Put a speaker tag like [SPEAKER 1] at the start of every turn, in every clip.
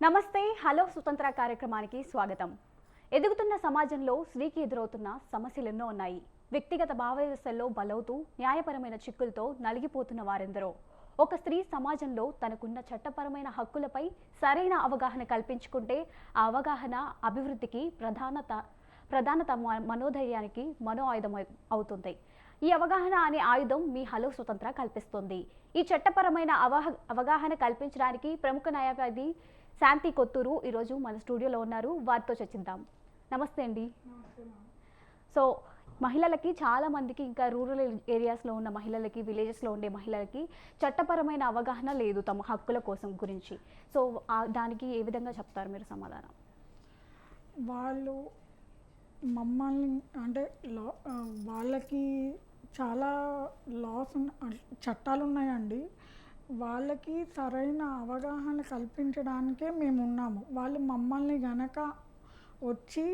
[SPEAKER 1] నమస్తే హలో స్వతంత్ర కార్యక్రమానికి స్వాగతం. ఎదుగుతున్న సమాజంలో స్త్రీకి ఎదురవుతున్న సమస్యలు ఎన్నో ఉన్నాయి. వ్యక్తిగత భావవ్యవస్థల్లో బలవుతూ న్యాయపరమైన చిక్కులతో నలిగిపోతున్న వారెందరో. ఒక స్త్రీ సమాజంలో తనకున్న చట్టపరమైన హక్కులపై సరైన అవగాహన కల్పించుకుంటే ఆ అవగాహన అభివృద్ధికి ప్రధానత ప్రధానత మనోధైర్యానికి మనో ఆయుధం అవుతుంది. ఈ అవగాహన అనే ఆయుధం మీ హలో స్వతంత్ర కల్పిస్తుంది. ఈ చట్టపరమైన అవగాహన కల్పించడానికి ప్రముఖ న్యాయవాది శాంతి కొత్తూరు ఈరోజు మన స్టూడియోలో ఉన్నారు. వారితో చర్చిద్దాం. నమస్తే అండి. సో మహిళలకి చాలా మందికి ఇంకా రూరల్ ఏరియాస్లో ఉన్న మహిళలకి విలేజెస్లో ఉండే మహిళలకి చట్టపరమైన అవగాహన లేదు తమ హక్కుల కోసం గురించి. సో దానికి ఏ విధంగా చెప్తారు మీరు సమాధానం?
[SPEAKER 2] వాళ్ళు మమ్మల్ని అంటే లా వాళ్ళకి చాలా లాస్ ఉన్న చట్టాలు ఉన్నాయండి వాళ్ళకి సరైన అవగాహన కల్పించడానికే మేము ఉన్నాము వాళ్ళు మమ్మల్ని గనక వచ్చి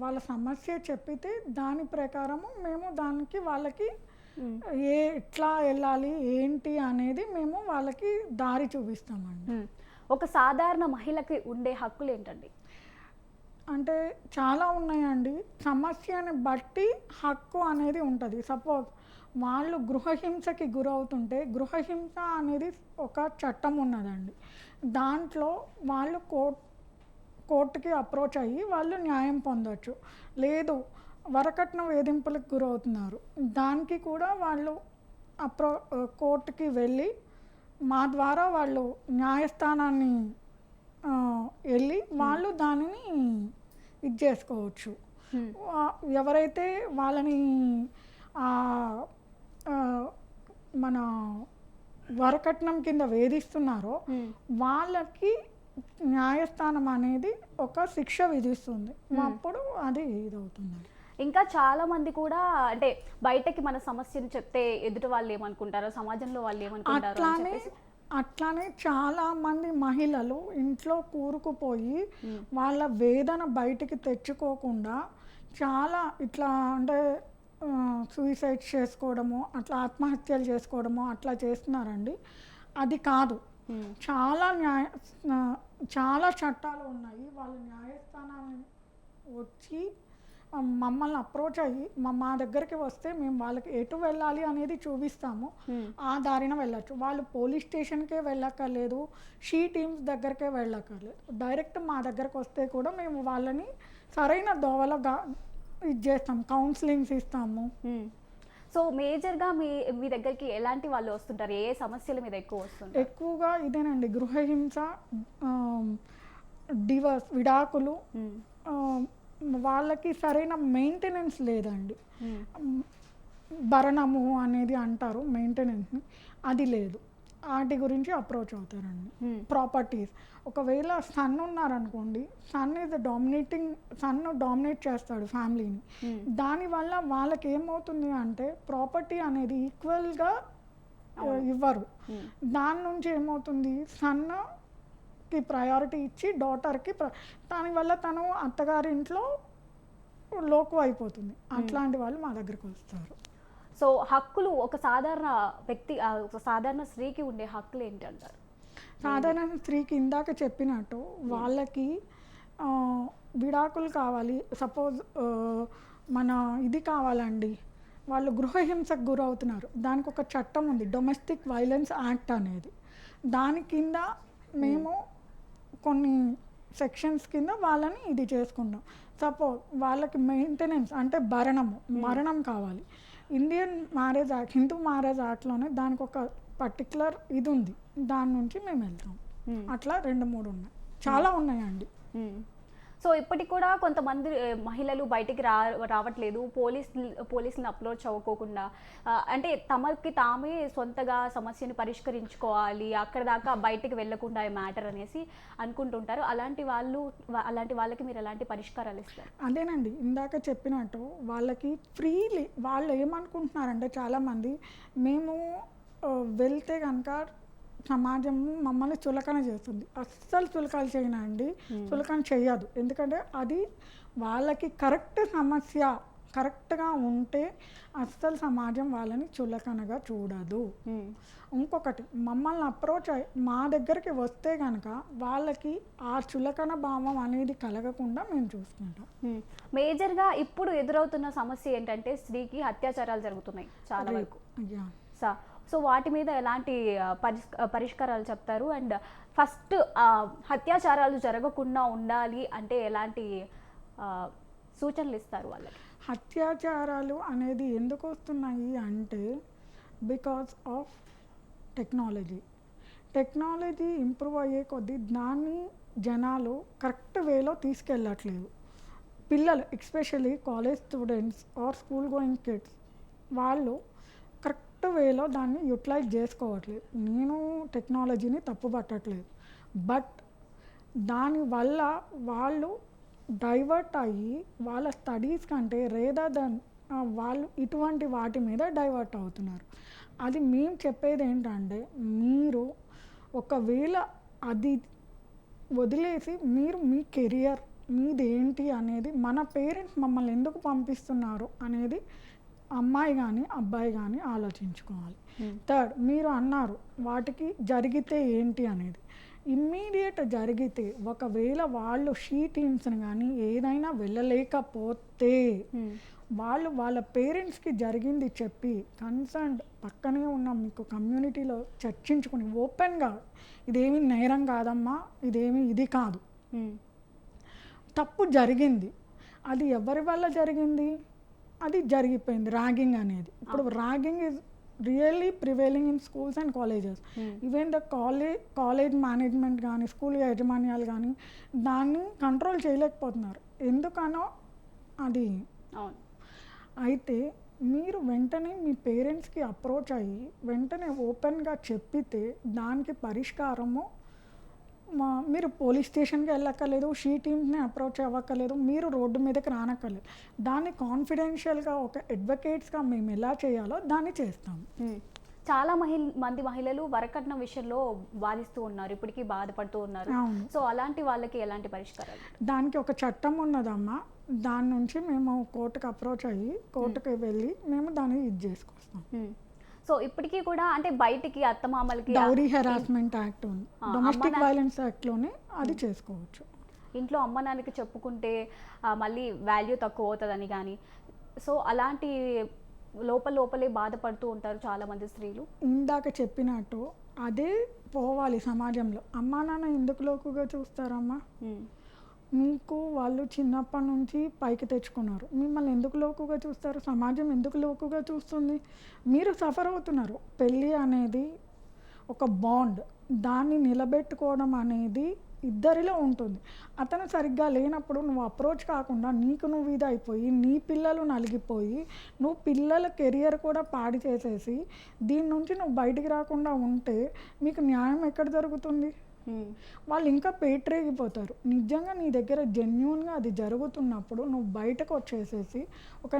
[SPEAKER 2] వాళ్ళ సమస్య చెప్పితే దాని ప్రకారము మేము దానికి వాళ్ళకి ఏ ఎట్లా వెళ్ళాలి ఏంటి అనేది మేము వాళ్ళకి దారి చూపిస్తామండి.
[SPEAKER 1] ఒక సాధారణ మహిళకి ఉండే హక్కులు ఏంటండి?
[SPEAKER 2] అంటే చాలా ఉన్నాయండి. సమస్యని బట్టి హక్కు అనేది ఉంటుంది. సపోజ్ వాళ్ళు గృహహింసకి గురవుతుంటే గృహహింస అనేది ఒక చట్టం ఉన్నదండి. దాంట్లో వాళ్ళు కోర్ట్ కోర్టుకి అప్రోచ్ అయ్యి వాళ్ళు న్యాయం పొందొచ్చు. లేదు వరకట్న వేధింపులకు గురవుతున్నారు. దానికి కూడా వాళ్ళు అప్రో కోర్టుకి వెళ్ళి మా ద్వారా వాళ్ళు న్యాయస్థానాన్ని వెళ్ళి వాళ్ళు దానిని ఇది చేసుకోవచ్చు. ఎవరైతే వాళ్ళని మన వరకట్నం కింద వేధిస్తున్నారో. వాళ్ళకి న్యాయస్థానం అనేది ఒక శిక్ష విధిస్తుంది. అప్పుడు అది ఇదవుతుంది.
[SPEAKER 1] ఇంకా చాలా మంది కూడా అంటే బయటకి మన సమస్యను చెప్తే ఎదుటి వాళ్ళు ఏమనుకుంటారో సమాజంలో వాళ్ళు ఏమనుకుంటారో
[SPEAKER 2] అట్లానే అట్లానే చాలా మంది మహిళలు ఇంట్లో కూరుకుపోయి వాళ్ళ వేదన బయటికి తెచ్చుకోకుండా చాలా ఇట్లా అంటే సూసైడ్ చేసుకోవడము అట్లా ఆత్మహత్యలు చేసుకోవడము అట్లా చేస్తున్నారండి. అది కాదు. చాలా న్యాయ చాలా చట్టాలు ఉన్నాయి. వాళ్ళు న్యాయస్థానాన్ని వచ్చి మమ్మల్ని అప్రోచ్ అయ్యి మా దగ్గరికి వస్తే మేము వాళ్ళకి ఎటు వెళ్ళాలి అనేది చూపిస్తాము. ఆ దారిన వెళ్ళచ్చు. వాళ్ళు పోలీస్ స్టేషన్కే వెళ్ళక్కర్లేదు షీ టీమ్స్ దగ్గరకే వెళ్ళక్కర్లేదు. డైరెక్ట్ మా దగ్గరకు వస్తే కూడా మేము వాళ్ళని సరైన దోవలో ఇది చేస్తాం కౌన్సిలింగ్స్ ఇస్తాము.
[SPEAKER 1] సో మేజర్గా మీ మీ దగ్గరికి ఎలాంటి వాళ్ళు వస్తుంటారు? ఏ సమస్యల మీద ఎక్కువ వస్తుంటారు?
[SPEAKER 2] ఎక్కువగా ఇదేనండి గృహహింస డివర్స్ విడాకులు. ఆ, వాళ్ళకి సరైన మెయింటెనెన్స్ లేదండి. భరణము అనేది అంటారు మెయింటెనెన్స్ని అది లేదు. వాటి గురించి అప్రోచ్ అవుతారండి. ప్రాపర్టీస్. ఒకవేళ సన్ ఉన్నారనుకోండి son is dominating son dominate చేస్తాడు ఫ్యామిలీని. దానివల్ల వాళ్ళకి ఏమవుతుంది అంటే ప్రాపర్టీ అనేది ఈక్వల్గా ఇవ్వరు. దాని నుంచి ఏమవుతుంది? సన్కి ప్రయారిటీ ఇచ్చి డాటర్కి ప్ర దానివల్ల తను అత్తగారింట్లో లోకు అయిపోతుంది అట్లాంటి వాళ్ళు మా దగ్గరికి వస్తారు.
[SPEAKER 1] సో హక్కులు ఒక సాధారణ వ్యక్తి ఒక సాధారణ స్త్రీకి ఉండే హక్కులు ఏంటి అంటారు
[SPEAKER 2] సాధారణ స్త్రీకి ఇందాక చెప్పినట్టు వాళ్ళకి విడాకులు కావాలి. సపోజ్ మన ఇది కావాలండి. వాళ్ళు గృహహింసకు గురవుతున్నారు. దానికి ఒక చట్టం ఉంది. డొమెస్టిక్ వైలెన్స్ యాక్ట్ అనేది. దాని కింద మేము కొన్ని సెక్షన్స్ కింద వాళ్ళని ఇది చేసుకుంటాం సపోజ్ వాళ్ళకి మెయింటెనెన్స్ అంటే భరణము మరణం కావాలి. Indian marriage act Hindu marriage యాక్ట్లోనే దానికి ఒక పర్టికులర్ ఇది ఉంది దాని నుంచి మేము వెళ్తాం. అట్లా రెండు మూడు ఉన్నాయి. చాలా ఉన్నాయండి.
[SPEAKER 1] సో ఇప్పటికి కూడా కొంతమంది మహిళలు బయటికి రా రావట్లేదు. పోలీస్ పోలీసులను అప్రోచ్ అవ్వకోకుండా అంటే తమకి తామే సొంతగా సమస్యను పరిష్కరించుకోవాలి అక్కడ దాకా బయటికి వెళ్ళకుండా ఈ మ్యాటర్ అనేసి అనుకుంటుంటారు. అలాంటి వాళ్ళు అలాంటి వాళ్ళకి మీరు ఎలాంటి పరిష్కారాలు ఇస్తారు?
[SPEAKER 2] అదేనండి. ఇందాక చెప్పినట్టు వాళ్ళకి ఫ్రీలీ వాళ్ళు ఏమనుకుంటున్నారంటే చాలామంది మేము వెళ్తే కనుక సమాజం మమ్మల్ని చులకన చేస్తుంది. అస్సలు చులకలు చేయనండి చులకన చేయదు. ఎందుకంటే అది వాళ్ళకి కరెక్ట్ సమస్య కరెక్ట్గా ఉంటే అస్సలు సమాజం వాళ్ళని చులకనగా చూడదు.
[SPEAKER 1] ఇంకొకటి
[SPEAKER 2] మమ్మల్ని అప్రోచ్ అయ్యి మా దగ్గరికి వస్తే కనుక వాళ్ళకి ఆ చులకన భావం అనేది కలగకుండా మేము చూసుకుంటాం.
[SPEAKER 1] మేజర్గా ఇప్పుడు ఎదురవుతున్న సమస్య ఏంటంటే స్త్రీకి అత్యాచారాలు జరుగుతున్నాయి చాలా వరకు. సా సో వాటి మీద ఎలాంటి పరిష్ పరిష్కారాలు చెప్తారు? అండ్ ఫస్ట్ అత్యాచారాలు జరగకుండా ఉండాలి అంటే ఎలాంటి సూచనలు ఇస్తారు వాళ్ళకి?
[SPEAKER 2] అత్యాచారాలు అనేది ఎందుకు వస్తున్నాయి అంటే because of technology. Technology improve అయ్యే కొద్దీ దాన్ని జనాలు కరెక్ట్ వేలో తీసుకెళ్ళట్లేదు. పిల్లలు especially college students or school going kids వాళ్ళు కరెక్ట్ వేలో దాన్ని యూటిలైజ్ చేసుకోవట్లేదు. నేను టెక్నాలజీని తప్పు పట్టట్లేదు. బట్ దానివల్ల వాళ్ళు డైవర్ట్ అయ్యి వాళ్ళ స్టడీస్ కంటే రేదర్ దెన్ వాళ్ళు ఇటువంటి వాటి మీద డైవర్ట్ అవుతున్నారు. అది మేము చెప్పేది ఏంటంటే మీరు ఒకవేళ అది వదిలేసి మీరు మీ కెరియర్ మీదేంటి అనేది మన పేరెంట్స్ మమ్మల్ని ఎందుకు పంపిస్తున్నారు అనేది అమ్మాయి కానీ అబ్బాయి కానీ ఆలోచించుకోవాలి. థర్డ్ మీరు అన్నారు వాటికి జరిగితే ఏంటి అనేది. ఇమ్మీడియట్ జరిగితే ఒకవేళ వాళ్ళు షీ టీమ్స్ని కానీ ఏదైనా వెళ్ళలేకపోతే
[SPEAKER 1] మ్మ్.
[SPEAKER 2] వాళ్ళు వాళ్ళ పేరెంట్స్కి జరిగింది చెప్పి కన్సర్న్ పక్కనే ఉన్న మీకు కమ్యూనిటీలో చర్చించుకుని ఓపెన్గా ఇదేమి నేరం కాదమ్మా ఇదేమి ఇది కాదు.
[SPEAKER 1] మ్మ్.
[SPEAKER 2] తప్పు జరిగింది. అది ఎవరి వల్ల జరిగింది? అది జరిగిపోయింది ర్యాగింగ్ అనేది. ఇప్పుడు ragging is really prevailing in schools and colleges. Even the college college management కానీ స్కూల్ యాజమాన్యాలు కానీ దాన్ని కంట్రోల్ చేయలేకపోతున్నారు. ఎందుకనో అది.
[SPEAKER 1] అవును.
[SPEAKER 2] అయితే మీరు వెంటనే మీ పేరెంట్స్కి అప్రోచ్ అయ్యి వెంటనే ఓపెన్గా చెప్పితే దానికి పరిష్కారము మా మీరు పోలీస్ స్టేషన్కి వెళ్ళక్కర్లేదు షీ టీమ్స్ని అప్రోచ్ అవ్వక్కర్లేదు మీరు రోడ్డు మీదకి రానక్కర్లేదు దాన్ని కాన్ఫిడెన్షియల్గా ఒక అడ్వకేట్స్గా మేము ఎలా చేయాలో దాన్ని చేస్తాము
[SPEAKER 1] మ్మ్. చాలా మహిళ మంది మహిళలు వరకట్నం విషయంలో బాధిస్తూ ఉన్నారు ఇప్పటికీ బాధపడుతూ ఉన్నారు. సో అలాంటి వాళ్ళకి ఎలాంటి పరిష్కారాలు
[SPEAKER 2] దానికి ఒక చట్టం ఉన్నదమ్మా దాని నుంచి మేము కోర్టుకు అప్రోచ్ అయ్యి కోర్టుకి వెళ్ళి మేము దాన్ని ఇది చేసుకొస్తాం.
[SPEAKER 1] సో ఇప్పటికీ కూడా అంటే బయటికి అత్తమామలకి
[SPEAKER 2] డౌరీ హెరాస్మెంట్ యాక్ట్ ఉంది. డొమెస్టిక్ వైలెన్స్ యాక్ట్లోనే అది చేసుకోవచ్చు.
[SPEAKER 1] ఇంట్లో అమ్మ నాన్నకి చెప్పుకుంటే మళ్ళీ వాల్యూ తక్కువ అవుతుందని కానీ సో అలాంటి లోపల లోపలే బాధపడుతూ ఉంటారు చాలా మంది స్త్రీలు.
[SPEAKER 2] ఇందాక చెప్పినట్టు అదే పోవాలి సమాజంలో. అమ్మా నాన్న ఎందుకు లోకుగా చూస్తారమ్మా?
[SPEAKER 1] మ్మ్.
[SPEAKER 2] మీకు వాళ్ళు చిన్నప్పటి నుంచి పైకి తెచ్చుకున్నారు. మిమ్మల్ని ఎందుకు లోకుగా చూస్తారు? సమాజం ఎందుకు లోకుగా చూస్తుంది? మీరు సఫర్ అవుతున్నారు. పెళ్ళి అనేది ఒక బాండ్. దాన్ని నిలబెట్టుకోవడం అనేది ఇద్దరిలో ఉంటుంది. అతను సరిగ్గా లేనప్పుడు నువ్వు అప్రోచ్ కాకుండా నీకు నువ్వు ఇది అయిపోయి నీ పిల్లలు నలిగిపోయి నువ్వు పిల్లల కెరియర్ కూడా పాడి చేసేసి దీని నుంచి నువ్వు బయటికి రాకుండా ఉంటే మీకు న్యాయం ఎక్కడ జరుగుతుంది? వాళ్ళు ఇంకా పేటరేగిపోతారు. నిజంగా నీ దగ్గర జెన్యున్గా అది జరుగుతున్నప్పుడు నువ్వు బయటకు వచ్చేసేసి ఒక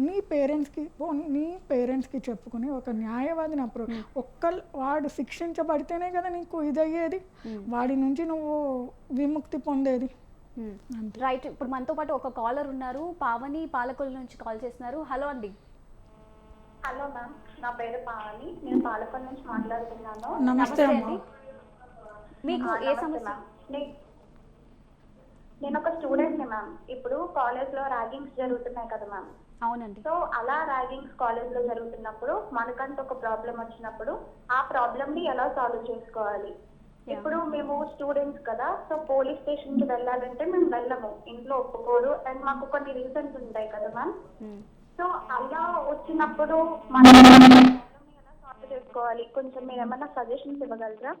[SPEAKER 2] నీ పేరెంట్స్కి పోనీ నీ పేరెంట్స్కి చెప్పుకుని ఒక న్యాయవాదిని అప్పుడు ఒక్క వాడు శిక్షించబడితేనే కదా నీకు ఇది అయ్యేది వాడి నుంచి నువ్వు విముక్తి పొందేది.
[SPEAKER 1] రైట్ ఇప్పుడు మనతో పాటు ఒక కాలర్ ఉన్నారు. పావని పాలకొల నుంచి కాల్ చేస్తున్నారు. హలో అండి.
[SPEAKER 3] హలో మ్యామ్ నా పేరు పావని. నేను పాలకొండ నుంచి మాట్లాడుతున్నాను.
[SPEAKER 2] నమస్తే
[SPEAKER 1] అండి. మీకు ఏ సమస్య.
[SPEAKER 3] నే- నేను ఒక స్టూడెంట్ని మ్యామ్ ఇప్పుడు కాలేజ్లో ర్యాగింగ్స్ జరుగుతున్నాయి కదా మ్యామ్
[SPEAKER 1] అవునండి.
[SPEAKER 3] సో అలా ర్యాగింగ్స్ కాలేజ్లో జరుగుతున్నప్పుడు మనకంటూ ఒక ప్రాబ్లం వచ్చినప్పుడు ఆ ప్రాబ్లమ్ని ఎలా సాల్వ్ చేసుకోవాలి? ఇప్పుడు మేము స్టూడెంట్స్ కదా సో పోలీస్ స్టేషన్కి వెళ్ళాలంటే మేము వెళ్ళము. ఇంట్లో ఒప్పుకోరు. అండ్ మాకు కొన్ని రీజన్స్ ఉంటాయి కదా మ్యామ్. సో అలా వచ్చినప్పుడు మనం ఎలా సాల్వ్ చేసుకోవాలి? కొంచెం మీరు ఏమైనా సజెషన్స్ ఇవ్వగలరా?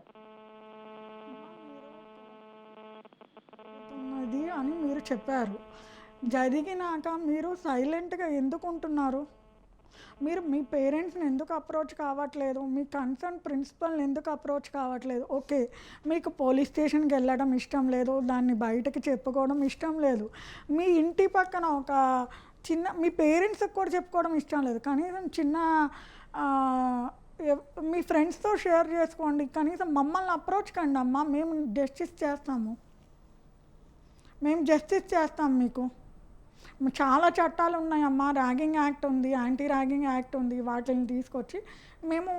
[SPEAKER 2] ఉన్నది అని మీరు చెప్పారు. జరిగినాక మీరు సైలెంట్గా ఎందుకు ఉంటున్నారు? మీరు మీ పేరెంట్స్ని ఎందుకు అప్రోచ్ కావట్లేదు? మీ కన్సర్న్ ప్రిన్సిపల్ని ఎందుకు అప్రోచ్ కావట్లేదు? ఓకే మీకు పోలీస్ స్టేషన్కి వెళ్ళడం ఇష్టం లేదు దాన్ని బయటకి చెప్పుకోవడం ఇష్టం లేదు. మీ ఇంటి పక్కన ఒక చిన్న మీ పేరెంట్స్కి కూడా చెప్పుకోవడం ఇష్టం లేదు. కనీసం చిన్న మీ ఫ్రెండ్స్తో షేర్ చేసుకోండి. కనీసం మమ్మల్ని అప్రోచ్ కండి అమ్మ మేము జస్టిస్ చేస్తాము. మేము జస్టిస్ చేస్తాం మీకు. చాలా చట్టాలు ఉన్నాయమ్మా ర్యాగింగ్ యాక్ట్ ఉంది యాంటీ ర్యాగింగ్ యాక్ట్ ఉంది వాటిని తీసుకొచ్చి మేము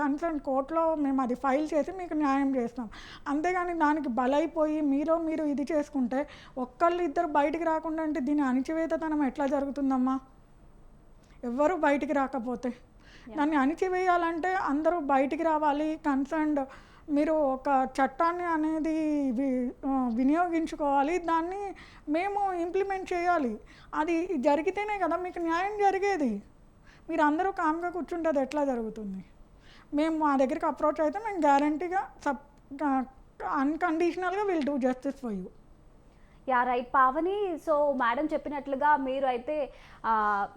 [SPEAKER 2] కన్సర్న్ కోర్టులో మేము అది ఫైల్ చేసి మీకు న్యాయం చేస్తాం. అంతేగాని దానికి బలైపోయి మీరు మీరు ఇది చేసుకుంటే ఒక్కళ్ళు ఇద్దరు బయటికి రాకుండా అంటే దీని అణిచివేతతనం ఎట్లా జరుగుతుందమ్మా? ఎవ్వరు బయటికి రాకపోతే. దాన్ని అణిచివేయాలంటే అందరూ బయటికి రావాలి. కన్సర్న్డ్ మీరు ఒక చట్టాన్ని అనేది వినియోగించుకోవాలి దాన్ని మేము ఇంప్లిమెంట్ చేయాలి. అది జరిగితేనే కదా మీకు న్యాయం జరిగేది. మీరు అందరూ కామ్గా కూర్చుంటే అది ఎట్లా జరుగుతుంది? మేము మా దగ్గరికి అప్రోచ్ అయితే మేము గ్యారంటీగా సబ్ అన్కండిషనల్గా will do justice for you.
[SPEAKER 1] Yeah right Pavani so madam చెప్పినట్లుగా మీరు అయితే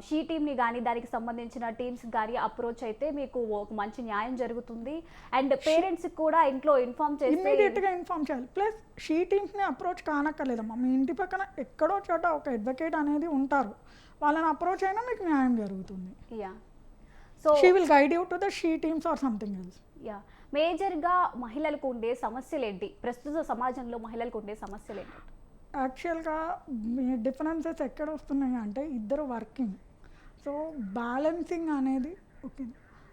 [SPEAKER 1] షీ టీమ్ని కానీ దానికి సంబంధించిన టీమ్స్ కానీ అప్రోచ్ అయితే మీకు ఒక మంచి న్యాయం జరుగుతుంది. అండ్ పేరెంట్స్కి కూడా ఇంట్లో ఇన్ఫార్మ్ చేస్తే
[SPEAKER 2] ఇన్ఫామ్ చేయాలి. ప్లస్ షీ టీమ్స్ని అప్రోచ్ కానక్కర్లేదమ్మా. మీ ఇంటి పక్కన ఎక్కడో చోట ఒక అడ్వకేట్ అనేది ఉంటారు. వాళ్ళని అప్రోచ్ అయినా మీకు న్యాయం జరుగుతుంది.
[SPEAKER 1] Yeah. So
[SPEAKER 2] she will guide you to the she teams or something else
[SPEAKER 1] yeah. మేజర్గా మహిళలకు ఉండే సమస్యలు ఏంటి ప్రస్తుత సమాజంలో మహిళలకు ఉండే సమస్యలు ఏంటి
[SPEAKER 2] యాక్చువల్గా డిఫరెన్సెస్ ఎక్కడ వస్తున్నాయి అంటే ఇద్దరు వర్కింగ్ సో బ్యాలెన్సింగ్ అనేది ఓకే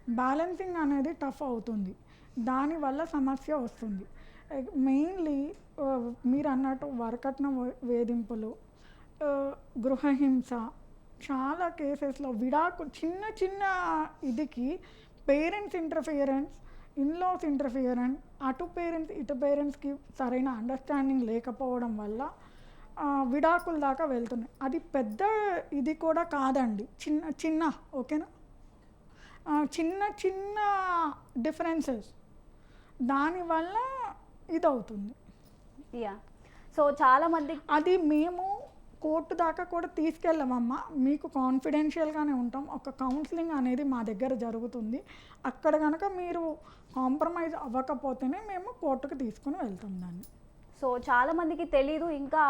[SPEAKER 2] బ్యాలెన్సింగ్ అనేది టఫ్ అవుతుంది. దానివల్ల సమస్య వస్తుంది. Eh, మెయిన్లీ eh, మీరు అన్నట్టు వరకట్న వే- వేధింపులు eh, గృహహింస చాలా కేసెస్లో విడాకు చిన్న చిన్న ఇదికి parents interference in laws interference అటు పేరెంట్స్ ఇటు పేరెంట్స్కి సరైన అండర్స్టాండింగ్ లేకపోవడం వల్ల విడాకుల దాకా వెళ్తున్నాయి. అది పెద్ద ఇది కూడా కాదండి. చిన్న చిన్న ఓకేనా? చిన్న చిన్న డిఫరెన్సెస్. దానివల్ల ఇది అవుతుంది
[SPEAKER 1] యా. సో చాలా మంది
[SPEAKER 2] అది మేము కోర్టు దాకా కూడా తీసుకెళ్ళామమ్మా. మీకు కాన్ఫిడెన్షియల్గానే ఉంటాం. ఒక కౌన్సిలింగ్ అనేది మా దగ్గర జరుగుతుంది. అక్కడ కనుక మీరు కాంప్రమైజ్ అవ్వకపోతేనే మేము కోర్టుకు తీసుకుని వెళ్తాం దాన్ని.
[SPEAKER 1] సో చాలా మందికి తెలీదు. ఇంకా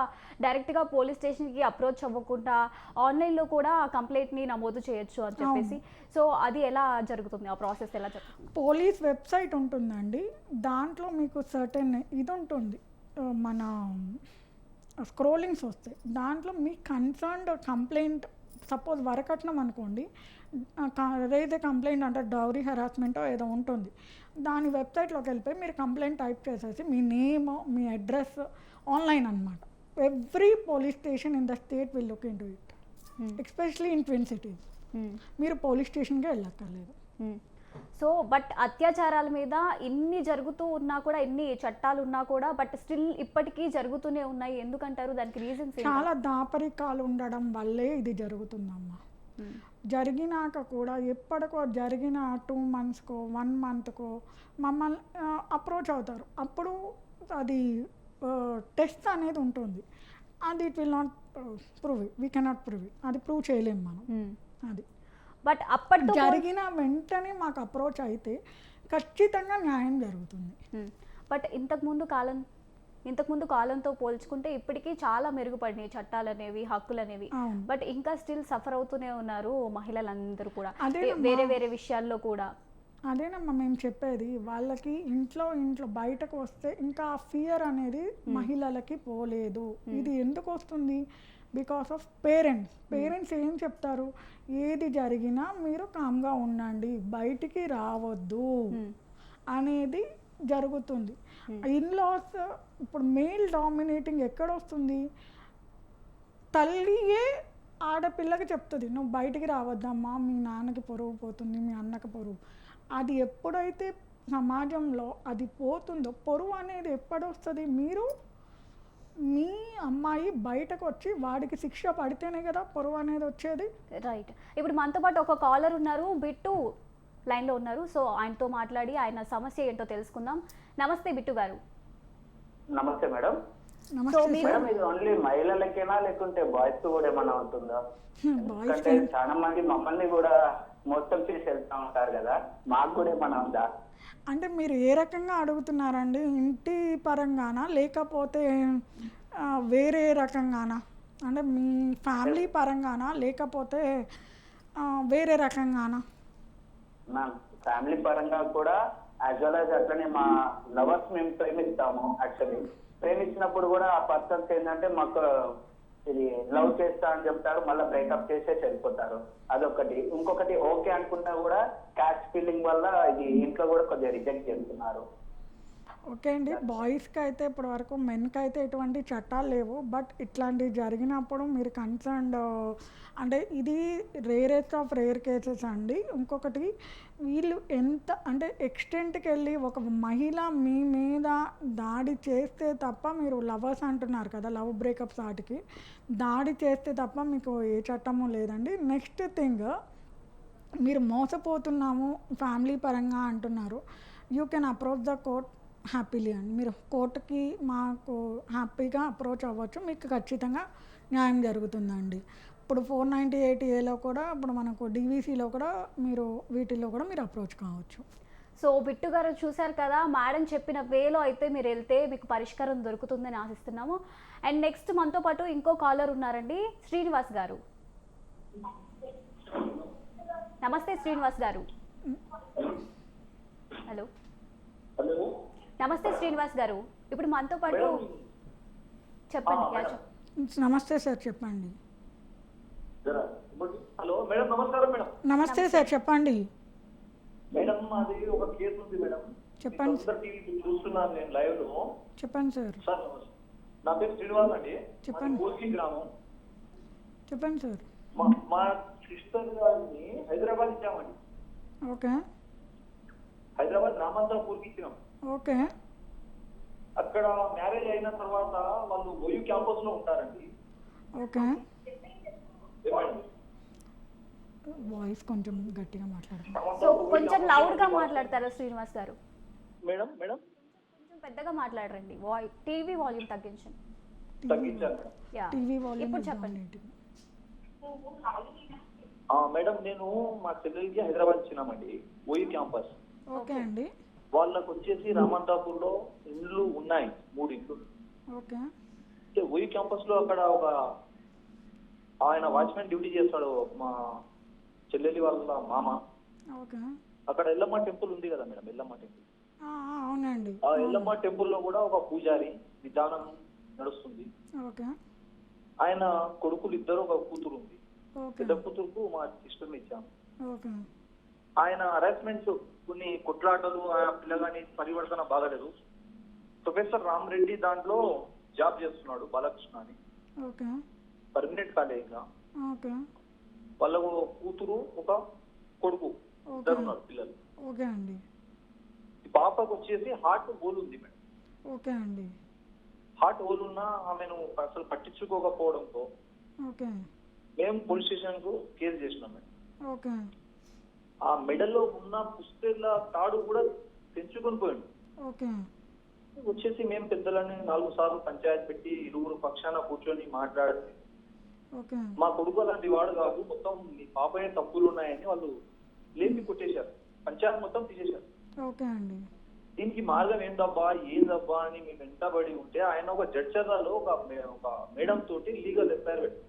[SPEAKER 1] డైరెక్ట్గా పోలీస్ స్టేషన్కి అప్రోచ్ అవ్వకుండా ఆన్లైన్లో కూడా కంప్లైంట్ని నమోదు చేయొచ్చు అని చెప్పేసి. సో అది ఎలా జరుగుతుంది? ఆ ప్రాసెస్ ఎలా జరుగుతుంది?
[SPEAKER 2] పోలీస్ వెబ్సైట్ ఉంటుందండి. దాంట్లో మీకు సర్టెన్ ఇది ఉంటుంది. మన స్క్రోలింగ్స్ వస్తాయి. దాంట్లో మీ కన్సర్న్డ్ కంప్లైంట్ సపోజ్ వరకట్నం అనుకోండి ఏదైతే కంప్లైంట్ అంటే డౌరీ హెరాస్మెంటో ఏదో ఉంటుంది. దాని వెబ్సైట్లోకి వెళ్ళిపోయి మీరు కంప్లైంట్ టైప్ చేసేసి మీ నేమ్ మీ అడ్రస్ ఆన్లైన్ అనమాట every police station in the state will look into it especially in twin cities. మీరు పోలీస్ స్టేషన్కే వెళ్ళక్కర్లేదు.
[SPEAKER 1] సో బట్ అత్యాచారాల మీద ఇన్ని జరుగుతూ ఉన్నా కూడా ఇన్ని చట్టాలు ఉన్నా కూడా బట్ స్టిల్ ఇప్పటికీ జరుగుతూనే ఉన్నాయి. ఎందుకంటారు? దానికి రీజన్స్
[SPEAKER 2] చాలా దాపరికాలు ఉండడం వల్లే ఇది జరుగుతుందమ్మా. జరిగినాక కూడా ఎప్పటికో జరిగిన టూ మంత్స్కో వన్ మంత్కో మమ్మల్ని అప్రోచ్ అవుతారు. అప్పుడు అది టెస్ట్ అనేది ఉంటుంది. అది it will not prove we cannot prove it అది ప్రూవ్ చేయలేము మనం. అది.
[SPEAKER 1] బట్ అప్పటితో
[SPEAKER 2] జరిగిన వెంటనే మాకు అప్రోచ్ అయితే ఖచ్చితంగా న్యాయం జరుగుతుంది.
[SPEAKER 1] బట్ ఇంతకుముందు కాలం ఇంతకుముందు కాలంతో పోల్చుకుంటే ఇప్పటికీ చాలా మెరుగుపడినాయి చట్టాలు అనేవి హక్కులు అనేవి బట్ ఇంకా స్టిల్ సఫర్ అవుతూనే ఉన్నారు మహిళలందరూ కూడా. వేరే వేరే విషయాల్లో కూడా.
[SPEAKER 2] అదేనమ్మా మేము చెప్పేది వాళ్ళకి ఇంట్లో ఇంట్లో బయటకు వస్తే ఇంకా ఆ ఫియర్ అనేది మహిళలకి పోలేదు. ఇది ఎందుకు వస్తుంది? బికాస్ ఆఫ్ పేరెంట్స్ పేరెంట్స్ ఏం చెప్తారు? ఏది జరిగినా మీరు కామ్గా ఉండండి బయటికి రావద్దు. అనేది జరుగుతుంది. ఇన్లాస్ ఇప్పుడు మెయిల్ డామినేటింగ్ ఎక్కడ వస్తుంది తల్లియే ఆడపిల్లకి చెప్తుంది నువ్వు బయటికి రావద్దమ్మా మీ నాన్నకి పొరుగు పోతుంది మీ అన్నకి పొరుగు. అది ఎప్పుడైతే సమాజంలో అది పోతుందో పొరుగు అనేది ఎప్పుడు వస్తుంది మీరు మీ అమ్మాయి బయటకు వచ్చి వాడికి శిక్ష పడితేనే కదా పొరుగు అనేది వచ్చేది?
[SPEAKER 1] రైట్ ఇప్పుడు మనతో పాటు ఒక కాలర్ ఉన్నారు బిట్టు. లైన్లో ఉన్నారు. సో ఆయనతో మాట్లాడి ఆయన సమస్య ఏంటో తెలుసుకుందాం. నమస్తే బిట్టు గారు.
[SPEAKER 4] నమస్తే మేడం. మేడం ఇది ఓన్లీ మహిళలకేనా లేకుంటే బాయ్స్ కూడా ఏమైనా ఉంటుందా?
[SPEAKER 2] బాయ్స్
[SPEAKER 4] ఎందుకంటే చాలా మంది మమ్మల్ని కూడా మోసం చేసి వెళ్తా ఉంటారు కదా. మాకు కూడా ఏమైనా ఉందా?
[SPEAKER 2] అంటే మీరు ఏ రకంగా అడుగుతున్నారండి? ఇంటి పరంగానా లేకపోతే వేరే రకంగానా? అంటే మీ ఫ్యామిలీ పరంగానా లేకపోతే వేరే రకంగానా?
[SPEAKER 4] నా ఫ్యామిలీ పరంగా కూడా యాజ్ వెల్ యాజ్ అట్లనే మా లవర్స్ మేము ప్రేమిస్తాము యాక్చువల్లీ ప్రేమించినప్పుడు కూడా ఆ పర్సన్స్ ఏంటంటే మాకు ఇది లవ్ చేస్తా అని చెప్తారు మళ్ళీ బ్రేకప్ చేసే చనిపోతారు అదొకటి ఇంకొకటి ఓకే అనుకున్నా కూడా క్యాష్ ఫీలింగ్ వల్ల ఇది ఇంట్లో కూడా కొద్దిగా రిజెక్ట్ చేస్తున్నారు.
[SPEAKER 2] ఓకే అండి. బాయ్స్కి అయితే ఇప్పటి వరకు మెన్కి అయితే ఎటువంటి చట్టాలు లేవు. బట్ ఇట్లాంటివి జరిగినప్పుడు మీరు కన్సర్న్డ్ అంటే ఇది రేరెస్ట్ ఆఫ్ రేర్ కేసెస్ అండి. ఇంకొకటి వీళ్ళు ఎంత అంటే ఎక్స్టెంట్కి వెళ్ళి ఒక మహిళ మీ మీద దాడి చేస్తే తప్ప మీరు లవర్స్ అంటున్నారు కదా లవ్ బ్రేకప్స్ వాటికి దాడి చేస్తే తప్ప మీకు ఏ చట్టము లేదండి. నెక్స్ట్ థింగ్ మీరు మోసపోతున్నాము ఫ్యామిలీ పరంగా అంటున్నారు. You can approach the court happily అండి. మీరు కోర్టుకి మాకు హ్యాపీగా అప్రోచ్ అవ్వచ్చు. మీకు ఖచ్చితంగా న్యాయం జరుగుతుందండి. ఇప్పుడు ఫోర్ నైంటీ ఎయిట్ ఏలో కూడా ఇప్పుడు మనకు డీవీసీలో కూడా మీరు వీటిల్లో కూడా మీరు అప్రోచ్ కావచ్చు.
[SPEAKER 1] సో బిట్టు గారు చూశారు కదా మేడం చెప్పిన వేలో అయితే మీరు వెళ్తే మీకు పరిష్కారం దొరుకుతుందని ఆశిస్తున్నాము. అండ్ నెక్స్ట్ మనతో పాటు ఇంకో కాలర్ ఉన్నారండి శ్రీనివాస్ గారు. నమస్తే శ్రీనివాస్ గారు. హలో.
[SPEAKER 5] హలో.
[SPEAKER 1] నమస్తే శ్రీనివాస్ గారు. ఇప్పుడు మనతో పాటు చెప్పండి
[SPEAKER 2] నమస్తే సార్ చెప్పండి.
[SPEAKER 5] హలో మేడం నమస్కారం మేడం.
[SPEAKER 2] నమస్తే సార్ చెప్పండి.
[SPEAKER 5] మేడం మాది ఒక కేసు ఉంది మేడం.
[SPEAKER 2] చెప్పండి.
[SPEAKER 5] మీ టీవీ చూస్తున్నాను నేను లైవ్లో
[SPEAKER 2] చెప్పండి సార్.
[SPEAKER 5] సార్ నా పేరు శ్రీనివాస్ అండి.
[SPEAKER 2] చెప్పండి.
[SPEAKER 5] కోర్కి గ్రామం.
[SPEAKER 2] చెప్పండి సార్.
[SPEAKER 5] మా మా సిస్టర్ గారిని హైదరాబాద్ ఇచ్చామండి.
[SPEAKER 2] ఓకే.
[SPEAKER 5] హైదరాబాద్ రామంతపూర్కి ఇచ్చినాం.
[SPEAKER 2] ఓకే.
[SPEAKER 5] అక్కడ మ్యారేజ్ అయిన తర్వాత వాళ్ళు ఓయూ క్యాంపస్లో ఉంటారండి.
[SPEAKER 2] ఓకే? వాయిస్ కొంచెం గట్టిగా మాట్లాడండి
[SPEAKER 1] సో కొంచెం
[SPEAKER 5] campus
[SPEAKER 1] లౌడ్గా
[SPEAKER 5] లో
[SPEAKER 1] మాట్లాడతారా శ్రీనివాస్ గారు?
[SPEAKER 5] Madam madam?
[SPEAKER 1] కొంచెం పెద్దగా మాట్లాడరండి. వాయి టీవీ వాల్యూమ్ తగ్గించండి.
[SPEAKER 5] తగ్గించాను
[SPEAKER 2] టీవీ వాల్యూమ్
[SPEAKER 1] ఇప్పుడు చెప్పండి?
[SPEAKER 5] ఆ, మేడం నేను మా చెల్లెలికి హైదరాబాద్ ఇచ్చినామండి ఓయూ క్యాంపస్.
[SPEAKER 2] ఓకే అండి.
[SPEAKER 5] వాళ్ళకు వచ్చేసి రామంతాపూర్లో ఇండ్లు ఉన్నాయి మూడు ఇండ్లు.
[SPEAKER 2] ఓకే.
[SPEAKER 5] అయితే ఓయి క్యాంపస్లో అక్కడ ఒక ఆయన వాచ్మెన్ డ్యూటీ చేస్తాడు మా చెల్లెలి వాళ్ళ మామ.
[SPEAKER 2] ఓకే.
[SPEAKER 5] అక్కడ ఎల్లమ్మ టెంపుల్ ఉంది కదా మేడం ఎల్లమ్మ టెంపుల్.
[SPEAKER 2] అవునండి.
[SPEAKER 5] ఆ ఎల్లమ్మ టెంపుల్లో కూడా ఒక పూజారి విధానం నడుస్తుంది.
[SPEAKER 2] ఓకే.
[SPEAKER 5] ఆయన కొడుకులు ఇద్దరు ఒక కూతురు ఉంది. పెద్ద కూతురుకు మా సిస్టర్ని ఇచ్చాము
[SPEAKER 2] ఓకే.
[SPEAKER 5] ఆయన హరాస్మెంట్స్ కొన్ని కొట్లాటలు ఆ పిల్లగాని పరివర్తన బాగలేదు. ప్రొఫెసర్ రామ్ రెడ్డి దాంట్లో జాబ్ చేస్తున్నాడు బాలకృష్ణ అని. Permanent
[SPEAKER 2] okay.
[SPEAKER 5] వాళ్ళ కూతురు ఒక కొడుకు ఇద్దరు ఉన్నారు పిల్లలు.
[SPEAKER 2] ఓకే అండి.
[SPEAKER 5] పాపకు వచ్చేసి హార్ట్ హోల్ ఉంది మేడం.
[SPEAKER 2] ఓకే అండి.
[SPEAKER 5] హార్ట్ హోల్ ఉన్న ఆమెను అసలు పట్టించుకోకపోవడంతో
[SPEAKER 2] ఓకే.
[SPEAKER 5] మేము పోలీస్ స్టేషన్కు కేసు చేసినాం మేడం.
[SPEAKER 2] ఓకే.
[SPEAKER 5] ఆ మెడల్లో ఉన్న పుస్తెల తాడు కూడా తెంచుకొని పోయిండు. వచ్చేసి మేము పెద్దలని నాలుగు సార్లు పంచాయతీ పెట్టి ఇరువురు పక్షాన కూర్చొని మాట్లాడి
[SPEAKER 2] ఓకే.
[SPEAKER 5] మా కొడుకు అలాంటి వాడు కాదు మొత్తం మీ పాపయ్య తప్పులు ఉన్నాయని వాళ్ళు లేపి కొట్టేశారు. పంచాయతీ మొత్తం తీసేశారు. దీనికి మార్గం ఏందబ్బా ఏందబ్బా అని మేము వెంటబడి ఉంటే ఆయన ఒక జడ్చర్లలో ఒక ఒక మేడం తోటి లీగల్ ఎఫ్ఐఆర్ పెట్టారు.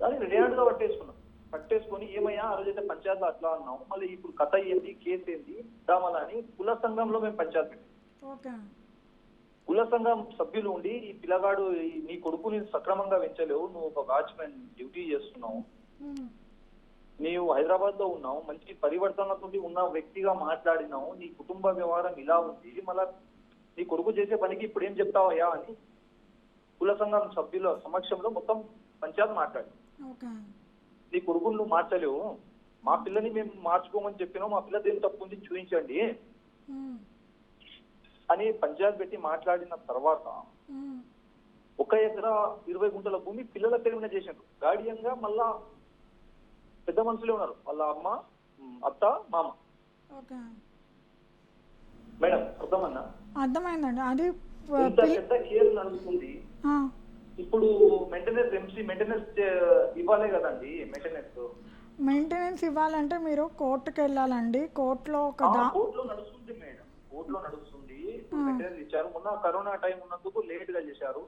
[SPEAKER 5] దాన్ని రిలేటెడ్గా పట్టేసుకున్నాం. పట్టేసుకొని ఏమయ్యా ఆ రోజైతే పంచాయతీలో అట్లా అన్నాం మళ్ళీ ఇప్పుడు కథ ఏంది కేసు ఏంది దామలా అని కుల సంఘంలో మేము పంచాయతీ పెట్టాం. కుల సంఘం సభ్యులు ఉండి ఈ పిల్లగాడు నీ కొడుకుని సక్రమంగా పెంచలేవు నువ్వు ఒక వాచ్మెన్ డ్యూటీ చేస్తున్నావు. నీవు హైదరాబాద్లో ఉన్నావు మంచి పరివర్తనతో ఉన్న వ్యక్తిగా మాట్లాడినావు నీ కుటుంబ వ్యవహారం ఇలా ఉంది మళ్ళా నీ కొడుకు చేసే పనికి ఇప్పుడు ఏం చెప్తావయ్యా? అని కుల సంఘం సభ్యుల సమక్షంలో మొత్తం పంచాయత్ మాట్లాడి
[SPEAKER 2] ఓకే.
[SPEAKER 5] నీ కొడుకుని నువ్వు మార్చలేవు. మా పిల్లని మేము మార్చుకోమని చెప్పినాం మా పిల్ల దేని తప్పు ఉంది చూపించండి. అని పంచాయత్ పెట్టి మాట్లాడిన తర్వాత ఒక ఎకరా ఇరవై గుంటల భూమి పిల్లల పేరు మీద చేశారు గార్డియన్గా మళ్ళా పెద్ద మనుషులే ఉన్నారు. వాళ్ళ అమ్మ అత్త మామ. మేడం అర్థమన్నా
[SPEAKER 2] అర్థమైందండి. అది
[SPEAKER 5] పెద్ద కేసు నడుస్తుంది. ఇప్పుడు మెయింటెనెన్స్ ఎంసీ మెయింటెనెన్స్ ఇవ్వాలే కదండి మెయింటెనెన్స్
[SPEAKER 2] మెయింటెనెన్స్ ఇవ్వాలంటే మీరు కోర్టుకి వెళ్ళాలండి. కోర్టులో ఒక
[SPEAKER 5] కోర్టులో నడుస్తుంది మేడం. కోర్టులో నడుస్తుంది. మెయింటెనెన్స్ ఇచ్చారు. మొన్న కరోనా టైం ఉన్నందుకు లేట్గా చేశారు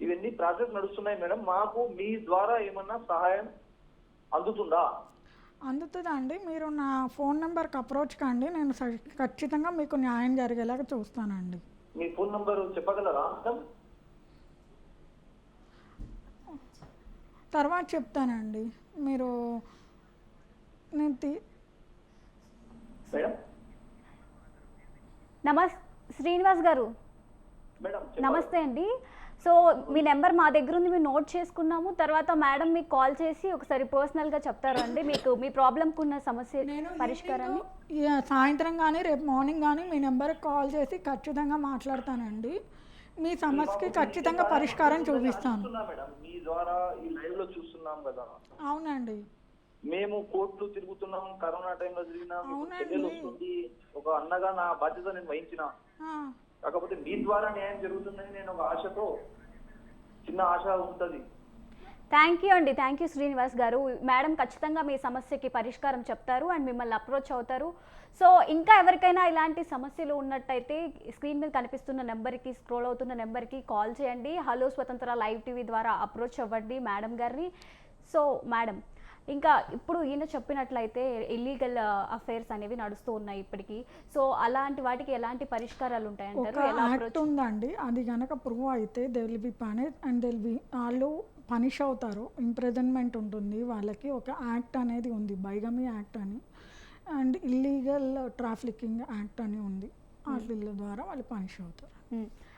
[SPEAKER 5] ఇవన్నీ ప్రాసెస్ నడుస్తున్నాయి మేడం. మాకు మీ ద్వారా ఏమన్నా సహాయం అందుతుందా?
[SPEAKER 2] అందుతుందండి. మీరు నా ఫోన్ నెంబర్కి అప్రోచ్ కండి. నేను ఖచ్చితంగా మీకు న్యాయం జరిగేలాగా చూస్తానండి.
[SPEAKER 5] మీ ఫోన్ నంబర్ చెప్పగలరా
[SPEAKER 2] తర్వాత చెప్తానండి. మీరు నేను
[SPEAKER 1] నమస్ శ్రీనివాస్ గారు.
[SPEAKER 5] మేడం
[SPEAKER 1] నమస్తే అండి. సో మీ నెంబర్ మా దగ్గర ఉంది మేము నోట్ చేసుకున్నాము. తర్వాత మేడం మీకు కాల్ చేసి ఒకసారి పర్సనల్గా చెప్తారు అండి మీకు మీ ప్రాబ్లంకు ఉన్న సమస్య
[SPEAKER 2] నేను
[SPEAKER 1] పరిష్కారాన్ని.
[SPEAKER 2] సాయంత్రం కానీ రేపు మార్నింగ్ కానీ మీ నెంబర్కి కాల్ చేసి ఖచ్చితంగా మాట్లాడతానండి. మీ సమస్యకి ఖచ్చితంగా పరిష్కారం చూపిస్తాను.
[SPEAKER 5] మీ ద్వారా ఈ లైవ్లో చూస్తున్నాం కదా.
[SPEAKER 2] అవునండి.
[SPEAKER 5] మేము కోర్టులు తిరుగుతున్నాం కరోనా టైంలో తిరిగినా వస్తుంది. ఒక అన్నగా నా బాధ్యత నేను వహించిన. కాకపోతే మీ ద్వారా న్యాయం జరుగుతుందని నేను ఒక ఆశతో చిన్న ఆశ ఉంటది.
[SPEAKER 1] థ్యాంక్ యూ అండి. థ్యాంక్ యూ శ్రీనివాస్ గారు. మేడం ఖచ్చితంగా మీ సమస్యకి పరిష్కారం చెప్తారు అండ్ మిమ్మల్ని అప్రోచ్ అవుతారు. సో ఇంకా ఎవరికైనా ఇలాంటి సమస్యలు ఉన్నట్టయితే స్క్రీన్ మీద కనిపిస్తున్న నెంబర్కి స్క్రోల్ అవుతున్న నెంబర్కి కాల్ చేయండి. హలో స్వతంత్ర లైవ్ టీవీ ద్వారా అప్రోచ్ అవ్వండి మేడం గారిని. సో మేడం ఇంకా ఇప్పుడు ఈయన చెప్పినట్లయితే ఇల్లీగల్ అఫైర్స్ అనేవి నడుస్తూ ఉన్నాయి ఇప్పటికీ. సో అలాంటి వాటికి ఎలాంటి పరిష్కారాలు ఉంటాయంటారు?
[SPEAKER 2] ఉందండి. అది కనుక ప్రూవ్ అయితే they will be punish and they will be వాళ్ళు పనిష్ అవుతారు. ఇంప్రెజన్మెంట్ ఉంటుంది. వాళ్ళకి ఒక యాక్ట్ అనేది ఉంది. బైగమి యాక్ట్ అని. అండ్ ఇల్లీగల్ ట్రాఫికింగ్ యాక్ట్ అని ఉంది. ఆ బిల్లు ద్వారా వాళ్ళు పనిష్ అవుతారు.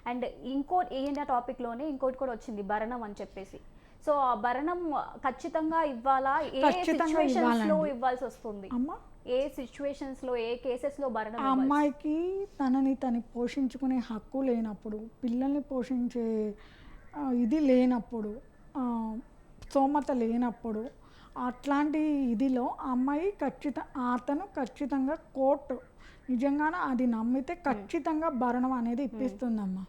[SPEAKER 1] అండ్ ఇంకో ఈయన టాపిక్లోనే ఇంకోటి కూడా వచ్చింది భరణం అని చెప్పేసి. సో ఆ భరణం ఖచ్చితంగా ఇవ్వాలా? ఏ
[SPEAKER 2] ఖచ్చితంగా
[SPEAKER 1] సిచ్యువేషన్స్లో
[SPEAKER 2] ఇవ్వాలండి.
[SPEAKER 1] ఇవ్వాల్సి వస్తుంది?
[SPEAKER 2] అమ్మ?
[SPEAKER 1] ఏ సిచ్యువేషన్స్లో ఏ కేసెస్లో భరణం
[SPEAKER 2] ఆ అమ్మాయికి తనని తను పోషించుకునే హక్కు లేనప్పుడు పిల్లల్ని పోషించే ఆ, ఇది లేనప్పుడు ఆ, స్తోమత లేనప్పుడు అట్లాంటి ఇదిలో అమ్మాయి ఖచ్చిత అతను ఖచ్చితంగా కోర్టు. నిజంగానే? అది నమ్మితే ఖచ్చితంగా భరణం అనేది ఇప్పిస్తుందమ్మా.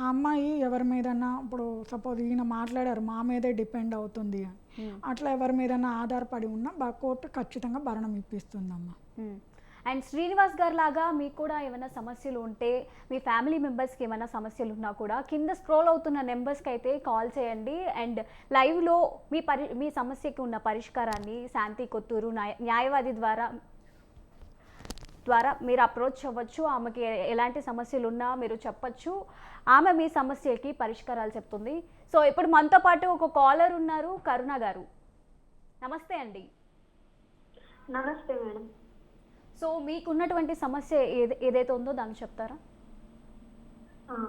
[SPEAKER 2] ఆ అమ్మాయి ఎవరి మీదన్నా ఇప్పుడు సపోజ్ ఈయన మాట్లాడారు మా మీదే డిపెండ్ అవుతుంది అని. అట్లా ఎవరి మీదన్నా ఆధారపడి ఉన్నా కోర్టు ఖచ్చితంగా భరణం ఇప్పిస్తుందమ్మా.
[SPEAKER 1] అండ్ శ్రీనివాస్ గారు లాగా మీకు కూడా ఏమైనా సమస్యలు ఉంటే మీ ఫ్యామిలీ మెంబర్స్కి ఏమైనా సమస్యలు ఉన్నా కూడా కింద స్క్రోల్ అవుతున్న నెంబర్స్కి అయితే కాల్ చేయండి. అండ్ లైవ్లో మీ పరి మీ సమస్యకి ఉన్న పరిష్కారాన్ని శాంతి కొత్తూరు న్యాయ- న్యాయవాది ద్వారా ద్వారా మీరు అప్రోచ్ అవ్వచ్చు. ఆమెకి ఎలాంటి సమస్యలు ఉన్నా మీరు చెప్పచ్చు. ఆమె మీ సమస్యకి పరిష్కారాలు చెప్తుంది. సో ఇప్పుడు మనతో పాటు ఒక కాలర్ ఉన్నారు కరుణ గారు. నమస్తే అండి.
[SPEAKER 3] నమస్తే మేడం.
[SPEAKER 1] సో మీకున్నటువంటి సమస్య ఏది ఏదైతే ఉందో దాన్ని చెప్తారా?
[SPEAKER 3] ఆ,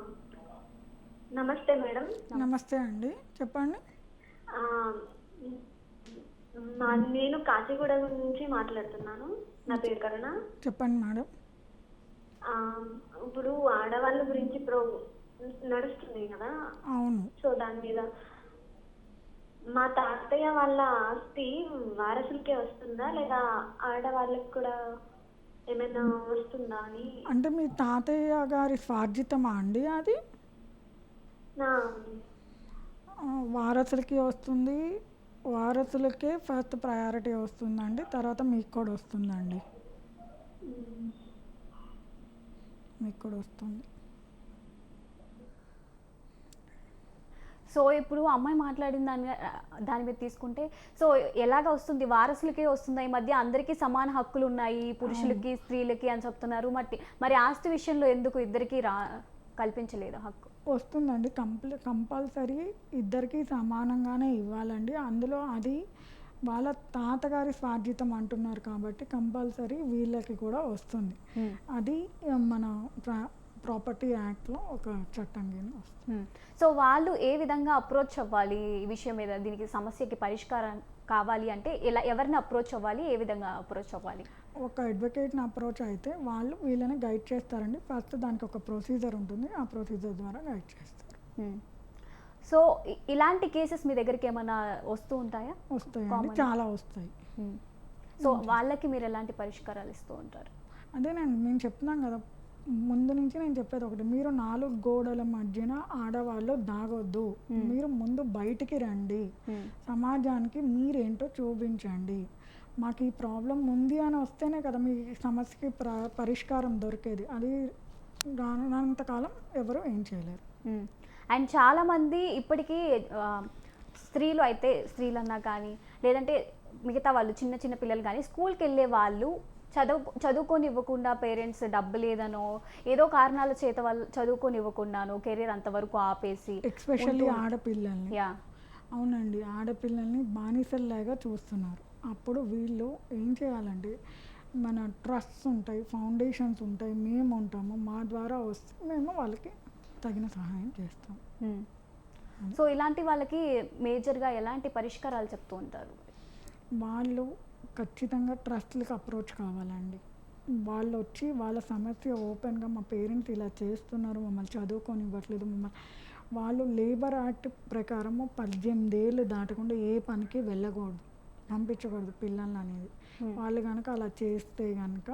[SPEAKER 3] నమస్తే మేడం.
[SPEAKER 2] నమస్తే అండి. చెప్పండి.
[SPEAKER 3] నేను కాచిగూడ నుంచి మాట్లాడుతున్నాను. నా పేరు కరుణ.
[SPEAKER 2] చెప్పండి మేడం.
[SPEAKER 3] ఇప్పుడు ఆడవాళ్ళ గురించి ప్రో నడుస్తుంది కదా?
[SPEAKER 2] అవును.
[SPEAKER 3] సో దాని మీద మా తాతయ్య వాళ్ళ ఆస్తి వారసులకే వస్తుందా? లేదా ఆడవాళ్ళకి కూడా ఏమైనా వస్తుందా అని.
[SPEAKER 2] అంటే మీ తాతయ్య గారి స్వార్జితమా అండి అది?
[SPEAKER 3] నా
[SPEAKER 2] వారసులకి వస్తుంది. వారసులకే ఫస్ట్ ప్రయారిటీ వస్తుందండి తర్వాత మీకు కూడా వస్తుందండి. మీకు కూడా వస్తుంది.
[SPEAKER 1] సో ఇప్పుడు అమ్మాయి మాట్లాడిన దాని దాని మీద తీసుకుంటే సో ఎలాగ వస్తుంది? వారసులకే వస్తుంది? ఈ మధ్య అందరికీ సమాన హక్కులు ఉన్నాయి పురుషులకి స్త్రీలకి అని చెప్తున్నారు. మరి మరి ఆస్తి విషయంలో ఎందుకు ఇద్దరికి రా కల్పించలేదు హక్కు?
[SPEAKER 2] వస్తుందండి. కంపల్ కంపల్సరీ ఇద్దరికి సమానంగానే ఇవ్వాలండి. అందులో అది వాళ్ళ తాతగారి స్వార్జితం అంటున్నారు కాబట్టి కంపల్సరీ వీళ్ళకి కూడా వస్తుంది. అది మన ప్రాపర్టీ యాక్ట్లో ఒక చట్టం కింద వస్తుంది
[SPEAKER 1] సో వాళ్ళు ఏ విధంగా అప్రోచ్ అవ్వాలి ఈ విషయం మీద? దీనికి సమస్యకి పరిష్కారం కావాలి అంటే ఎలా ఎవరిని అప్రోచ్ అవ్వాలి? ఏ విధంగా అప్రోచ్ అవ్వాలి?
[SPEAKER 2] ఒక అడ్వకేట్ని అప్రోచ్ అయితే వాళ్ళు వీళ్ళని గైడ్ చేస్తారండి. ఫస్ట్ దానికి ఒక ప్రొసీజర్ ఉంటుంది. ఆ ప్రొసీజర్ ద్వారా గైడ్ చేస్తారు.
[SPEAKER 1] సో ఇలాంటి కేసెస్ మీ దగ్గరికి ఏమైనా వస్తూ ఉంటాయా? Common.
[SPEAKER 2] చాలా వస్తాయి.
[SPEAKER 1] సో వాళ్ళకి మీరు ఎలాంటి పరిష్కారాలు ఇస్తూ ఉంటారు?
[SPEAKER 2] అదేనండి. నేను చెప్తున్నాను కదా. ముందు నుంచి నేను చెప్పేది ఒకటి. మీరు నాలుగు గోడల మధ్యన ఆడవాళ్ళు దాగొద్దు. మీరు ముందు బయటికి రండి. సమాజానికి మీరేంటో చూపించండి. మాకు ఈ ప్రాబ్లం ఉంది అని వస్తేనే కదా మీ సమస్యకి ప్ర పరిష్కారం దొరికేది. అది రానంతకాలం ఎవరు ఏం చేయలేరు.
[SPEAKER 1] అండ్ చాలామంది ఇప్పటికీ స్త్రీలు అయితే స్త్రీలన్నా కానీ లేదంటే మిగతా వాళ్ళు చిన్న చిన్న పిల్లలు కానీ స్కూల్కి వెళ్ళే వాళ్ళు చదువు చదువుకొని ఇవ్వకుండా పేరెంట్స్ డబ్బు లేదనో ఏదో కారణాల చేత వాళ్ళు చదువుకొని ఇవ్వకుండానో కెరీర్ అంతవరకు ఆపేసి
[SPEAKER 2] ఎక్స్పెషల్లీ ఆడపిల్లల్ని.
[SPEAKER 1] యా.
[SPEAKER 2] అవునండి ఆడపిల్లల్ని బానిసల్లాగా చూస్తున్నారు. అప్పుడు వీళ్ళు ఏం చేయాలండి మన ట్రస్ట్స్ ఉంటాయి ఫౌండేషన్స్ ఉంటాయి మేము ఉంటాము మా ద్వారా వస్తే మేము వాళ్ళకి తగిన సహాయం చేస్తాం.
[SPEAKER 1] సో ఇలాంటి వాళ్ళకి మేజర్గా ఎలాంటి పరిష్కారాలు చెప్తూ ఉంటారు?
[SPEAKER 2] వాళ్ళు ఖచ్చితంగా ట్రస్ట్లకు అప్రోచ్ కావాలండి. వాళ్ళు వచ్చి వాళ్ళ సమస్య ఓపెన్గా మా పేరెంట్స్ ఇలా చేస్తున్నారు మమ్మల్ని చదువుకొని ఇవ్వట్లేదు మమ్మల్ని వాళ్ళు లేబర్ యాక్ట్ ప్రకారము పద్దెనిమిది ఏళ్ళు దాటకుండా ఏ పనికి వెళ్ళకూడదు పంపించకూడదు పిల్లల్ని అనేది. వాళ్ళు కనుక అలా చేస్తే కనుక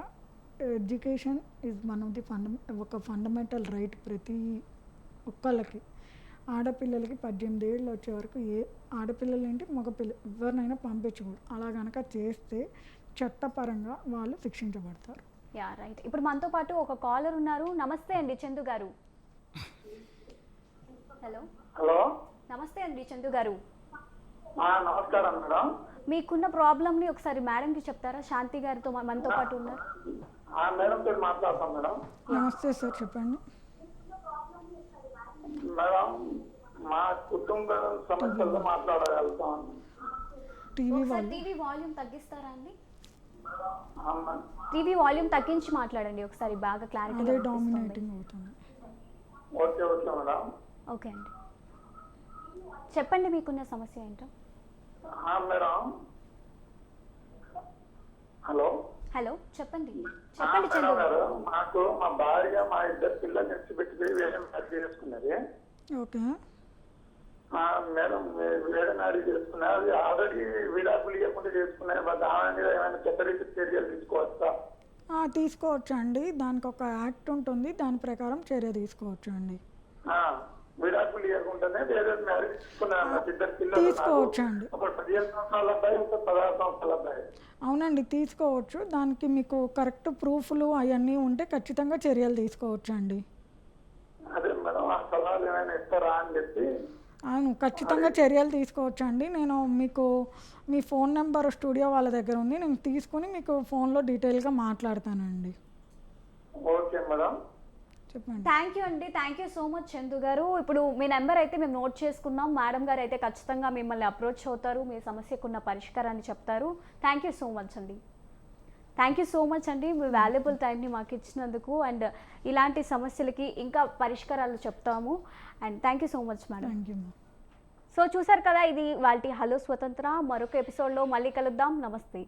[SPEAKER 2] education is one of the ఫండ ఒక ఫండమెంటల్ రైట్ ప్రతి ఒక్కళ్ళకి. ఆడపిల్లలకి పద్దెనిమిది ఏళ్ళు వచ్చే వరకు ఏ ఆడపిల్లలు ఏంటి మగపిల్ల ఎవరినైనా పంపించకూడదు. అలా కనుక చేస్తే చట్టపరంగా వాళ్ళు శిక్షించబడతారు.
[SPEAKER 1] Yeah right. ఇప్పుడు మనతో పాటు ఒక కాలర్ ఉన్నారు. నమస్తే అండి చందు గారు. హలో.
[SPEAKER 4] హలో.
[SPEAKER 1] నమస్తే అండి చందు గారు.
[SPEAKER 4] నమస్కారం మేడం.
[SPEAKER 1] మీకున్న ప్రాబ్లమ్ని ఒకసారి మేడంకి చెప్తారా? శాంతి గారితో మనతో పాటు ఉన్నారు.
[SPEAKER 4] మేడం మాట్లాడతాం మేడం.
[SPEAKER 2] నమస్తే సార్ చెప్పండి.
[SPEAKER 4] మేడం మా కుటుంబ సమస్యలతో మాట్లాడగలుగుతాం.
[SPEAKER 2] టీవీ
[SPEAKER 1] ఒకసారి
[SPEAKER 2] వాళ్ళు
[SPEAKER 1] టీవీ వాల్యూమ్ తగ్గిస్తారా అండి?
[SPEAKER 4] అమ్మ.
[SPEAKER 1] టీవీ వాల్యూమ్ తగ్గించి మాట్లాడండి ఒకసారి బాగా
[SPEAKER 2] అదే
[SPEAKER 1] క్లారిటీ
[SPEAKER 2] డామినేటింగ్ అవుతుంది.
[SPEAKER 4] Okay okay madam.
[SPEAKER 1] ఓకే అండి. చెప్పండి మీకున్న సమస్య ఏంటో?
[SPEAKER 4] ఆ, మేడం. హలో?
[SPEAKER 1] హలో చెప్పండి. చెప్పండి చందు
[SPEAKER 4] మేడం
[SPEAKER 1] గారు
[SPEAKER 4] గారు మాకు మా భార్య మా ఇద్దరు పిల్లలు విడిచిపెట్టి వేరే మ్యారేజ్ చేసుకున్నది
[SPEAKER 2] ఓకే.
[SPEAKER 4] మేడం అది ఆల్రెడీ విడాకులు ఇవ్వకుండా దాని మీద ఏమైనా చట్టరీతి చర్యలు తీసుకోవచ్చా?
[SPEAKER 2] తీసుకోవచ్చు అండి దానికి ఒక యాక్ట్ ఉంటుంది. దాని ప్రకారం చర్య తీసుకోవచ్చు అండి
[SPEAKER 4] ఆ, విడాకులు ఇవ్వకుండానే వేరే మ్యారేజ్ చేసుకున్నారు నాకు ఇద్దరు పిల్లలు ఉన్నారు.
[SPEAKER 2] తీసుకోవచ్చండి.
[SPEAKER 4] ఒక పదిహేను సంవత్సరాల అబ్బాయి ఒక పదహారు సంవత్సరాల అబ్బాయి.
[SPEAKER 2] అవునండి తీసుకోవచ్చు. దానికి మీకు కరెక్ట్ ప్రూఫ్లు అవన్నీ ఉంటే ఖచ్చితంగా చర్యలు తీసుకోవచ్చు అండి
[SPEAKER 4] అదే మేడం ఆ సలహాలు ఏమైనా ఇస్తారా అని చెప్పి.
[SPEAKER 2] అవును ఖచ్చితంగా చర్యలు తీసుకోవచ్చు అండి నేను మీకు మీ ఫోన్ నెంబర్ స్టూడియో వాళ్ళ దగ్గర ఉంది. నేను తీసుకుని మీకు ఫోన్లో డీటెయిల్గా మాట్లాడతానండి.
[SPEAKER 4] Okay madam.
[SPEAKER 2] చెప్పండి.
[SPEAKER 1] థ్యాంక్ యూ అండి. Thank you so much Chandu గారు. ఇప్పుడు మీ నెంబర్ అయితే మేము నోట్ చేసుకున్నాం. మేడం గారు అయితే ఖచ్చితంగా మిమ్మల్ని అప్రోచ్ అవుతారు. మీ సమస్యకున్న పరిష్కారాన్ని చెప్తారు. థ్యాంక్ యూ సో మచ్ అండి. థ్యాంక్ యూ సో మచ్ అండి మీ వాల్యుబుల్ టైంని మాకు ఇచ్చినందుకు. అండ్ ఇలాంటి సమస్యలకి ఇంకా పరిష్కారాలు చెప్తాము. And thank you so much madam so చూసారు కదా ఇది వాళ్ళ హలో స్వతంత్ర. మరొక ఎపిసోడ్లో మళ్ళీ కలుద్దాం. నమస్తే.